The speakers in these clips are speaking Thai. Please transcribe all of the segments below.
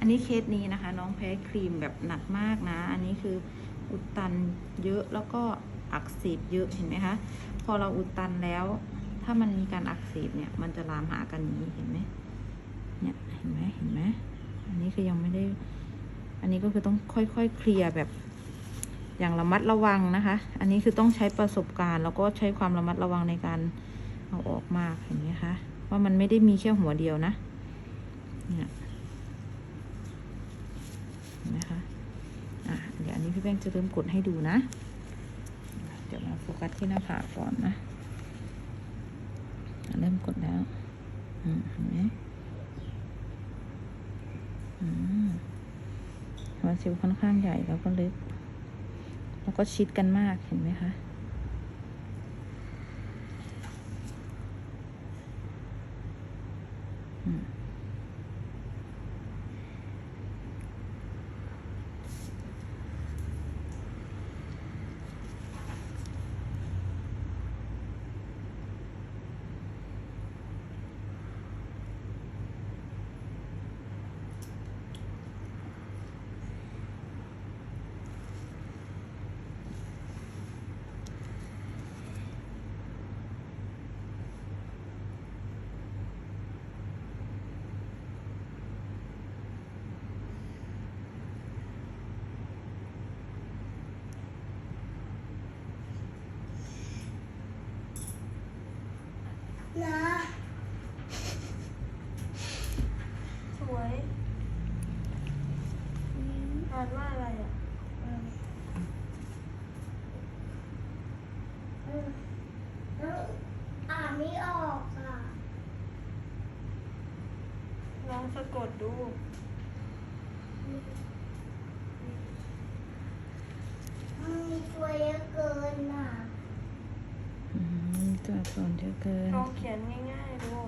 อันนี้เคสนี้นะคะ น้องแพ้ครีมแบบหนักมากนะ อันนี้คืออุดตันเยอะแล้วก็อักเสบเยอะเห็นไหมคะพอเราอุดตันแล้ว ถ้ามันมีการอักเสบเนี่ยมันจะลามหากันนี้เห็นไหมเนี่ยเห็นไหมเห็นไหมอันนี้คือยังไม่ได้ อันนี้ก็คือต้องค่อยๆคเคลียร์แบบ อย่างระมัดระวังนะคะ อันนี้คือต้องใช้ประสบการณ์แล้วก็ใช้ความระมัดระวังในการเอาออกมากเห็นไหมคะว่ามันไม่ได้มีแค่หัวเดียวนะเนี่ยเห็นไหมคะ อะ เดี๋ยวอั นี้พี่แป้งจะเริ่มกดให้ดูนะ เดี๋ยวมาโฟกัสที่หน้าผากก่อนนะ เริ่มกดแล้วเห็นไหมอืมหัวสิวค่อนข้างใหญ่แล้วก็ลึก แล้วก็ชิดกันมากเห็นไหมคะ อืม นะ สวยอ่านว่าอะไรอะอืมอืมแล้วอ่านไม่ออกอะ ลองสะกดดู มันมีตัวเยอะเกินอะ อืมตัวอักษรเยอะเกินลองเขียนง่ายๆดู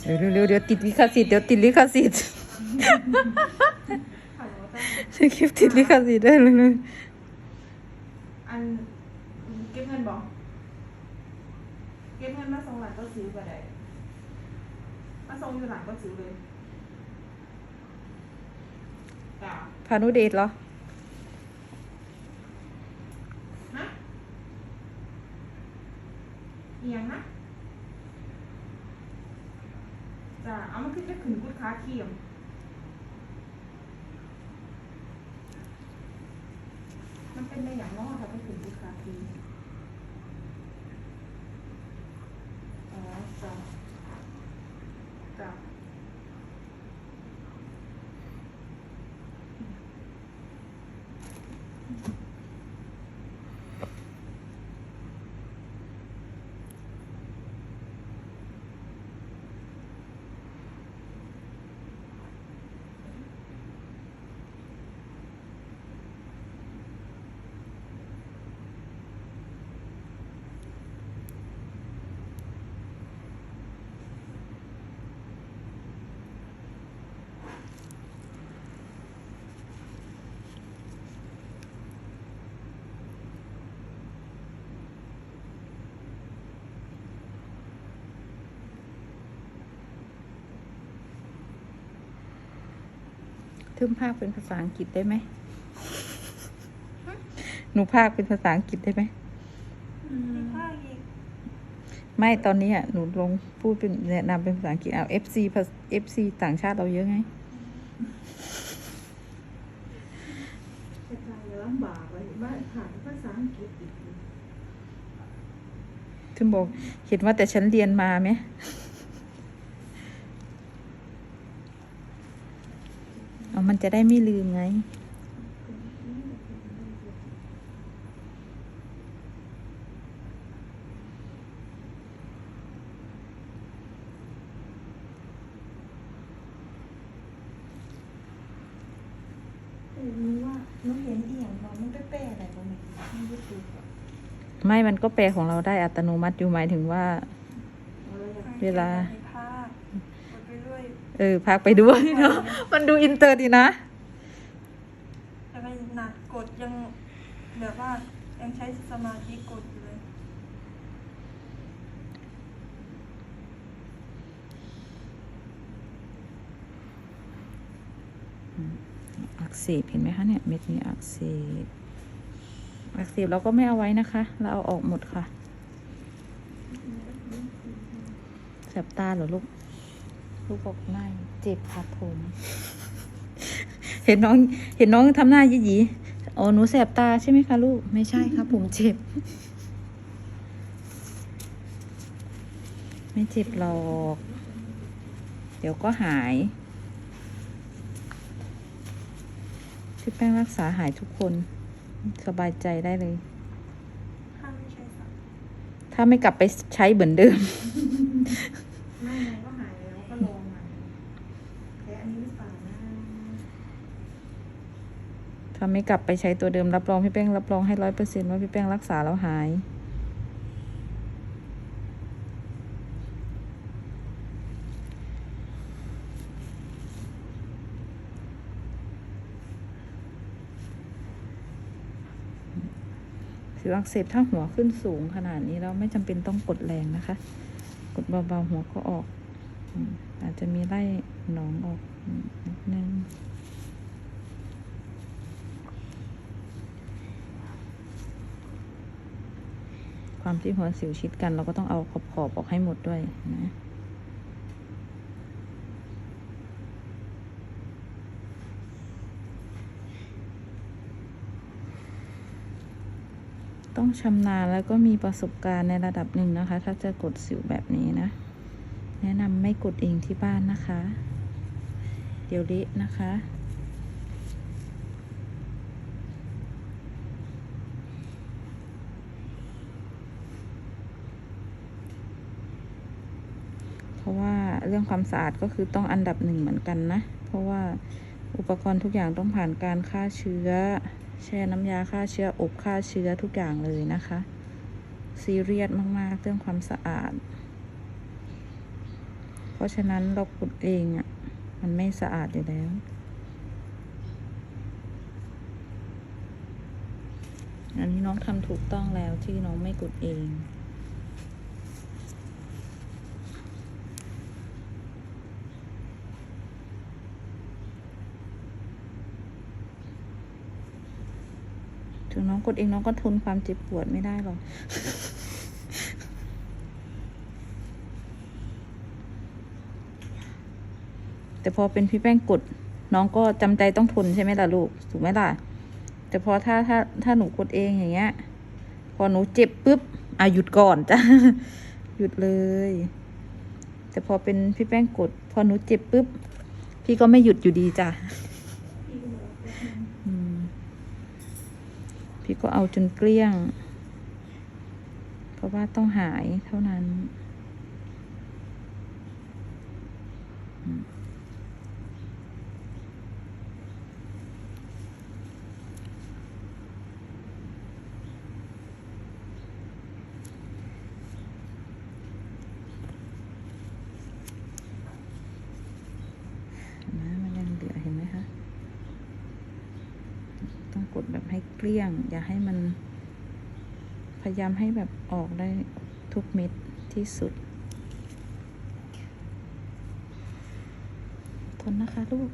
เดี๋ยวเร็วๆเดี๋ยวติดลิขสิทธิ์เดี๋ยวติดลิขสิทธิ์ถ่ายว่าตั้งสคริปต์ติดลิขสิทธิ์ได้เลยเลยอันเก็บเงินบอกเก็บเงินมาส่งหลังก็ซื้อก็ได้มาส่งอยู่หลังก็ซื้อเลยจ้าพานุเดชเหรอ ฮะเอียงนะจ้าเอามันขึ้นจะขึ้น กุดค้าเขียม มันเป็นในอย่างนอกค่ะไม่ถึงกุดค้าเขียมอ๋อจ้าจ้า ทึมภาคเป็นภาษาอังกฤษได้ไหม หนูภาคเป็นภาษาอังกฤษได้ไหมมีภาคอีกไม่ตอนนี้อะ หนูลงพูดเป็นแนะนำเป็นภาษาอังกฤษเอา FC ภา FC ต่างชาติเราเยอะไงกระจายลำบากเลยบ้านผ่านภาษาอังกฤษอีกถึงบอกเห็นว่าแต่ฉันเรียนมาไหม เอา มันจะได้ไม่ลืมไงเออรู้ว่าน้องเห็นเอียงเราไม่ไปแปลอะไรตรงนี้ไม่ได้ดูก่อนไม่มันก็แปลของเราได้อัตโนมัติอยู่หมายถึงว่า เวลาในภาคไป เรื่อยเออพักไปด้วยเนาะมันดูอินเตอร์ดีนะแล้วก็หนักกดยังแบบว่ายังใช้สมาธิกดอยู่เลยอักเสบเห็นไหมคะเนี่ยเม็ดนี้อักเสบอักเสบเราก็ไม่เอาไว้นะคะ เราเอาออกหมดค่ะแสบตาเหรอลูก ลูกบอกไม่เจ็บครับผม เห็นน้อง เห็นน้องทำหน้ายี่หยีอ๋อหนูแสบตาใช่ไหมคะลูก ไม่ใช่ครับ ผมเจ็บ ไม่เจ็บหรอก เดี๋ยวก็หายพี่แป้งรักษาหายทุกคน สบายใจได้เลยห้ามไม่ใช่สัตว์ถ้าไม่กลับไปใช้เหมือนเดิมไม่ไงก็หายแล้วก็ลองใหม่แค่อันนี้หรือเปล่านะ ถ้าไม่กลับไปใช้ตัวเดิมรับรองพี่แป้งรับรองให้ร้อยเปอร์เซ็นว่าพี่แป้งรักษาแล้วหาย สิวอักเสบถ้าหัวขึ้นสูงขนาดนี้แล้วไม่จำเป็นต้องกดแรงนะคะ กดเบาๆหัวก็ออก อาจจะมีไล่หนองออกนิดนึง ความที่หัวสิวชิดกัน เราก็ต้องเอาขอบขอบออกให้หมดด้วยนะต้องชำนาญแล้วก็มีประสบการณ์ในระดับหนึ่งนะคะ ถ้าจะกดสิวแบบนี้นะ แนะนำไม่กดเองที่บ้านนะคะ เดี๋ยวเละนะคะ เพราะว่า เรื่องความสะอาดก็คือต้องอันดับหนึ่งเหมือนกันนะ เพราะว่าอุปกรณ์ทุกอย่างต้องผ่านการฆ่าเชื้อ แช่น้ำยาฆ่าเชื้ออบฆ่าเชื้อทุกอย่างเลยนะคะซีเรียสมาก ๆ เรื่องความสะอาด เพราะฉะนั้นเรากดเองอะ่ะมันไม่สะอาดอยู่แล้ว อันนี้น้องทำถูกต้องแล้วที่น้องไม่กดเอง ถึงน้องก ดเองน้องก็ทนความเจ็บปวดไม่ได้หรอกแต่พอเป็นพี่แป้งกด น้องก็จำใจต้องทนใช่ไหมล่ะลูกถูกไหมล่ะ แต่พอถ้าถ้าถ้าหนูกดเองอย่างเงี้ย พอหนูเจ็บปุ๊บอะหยุดก่อนจ้ะหยุดเลย แต่พอเป็นพี่แป้งกด พอหนูเจ็บปุ๊บ พี่ก็ไม่หยุดอยู่ดีจ้ะอืม พี่ก็เอาจนเกลี้ยง เพราะว่าต้องหายเท่านั้น นะมันยังเหลือเห็นไหมคะ ต้อง กดแบบให้เกลี้ยง อย่าให้มัน พยายามให้แบบออกได้ทุกเม็ดที่สุด ทนนะคะลูก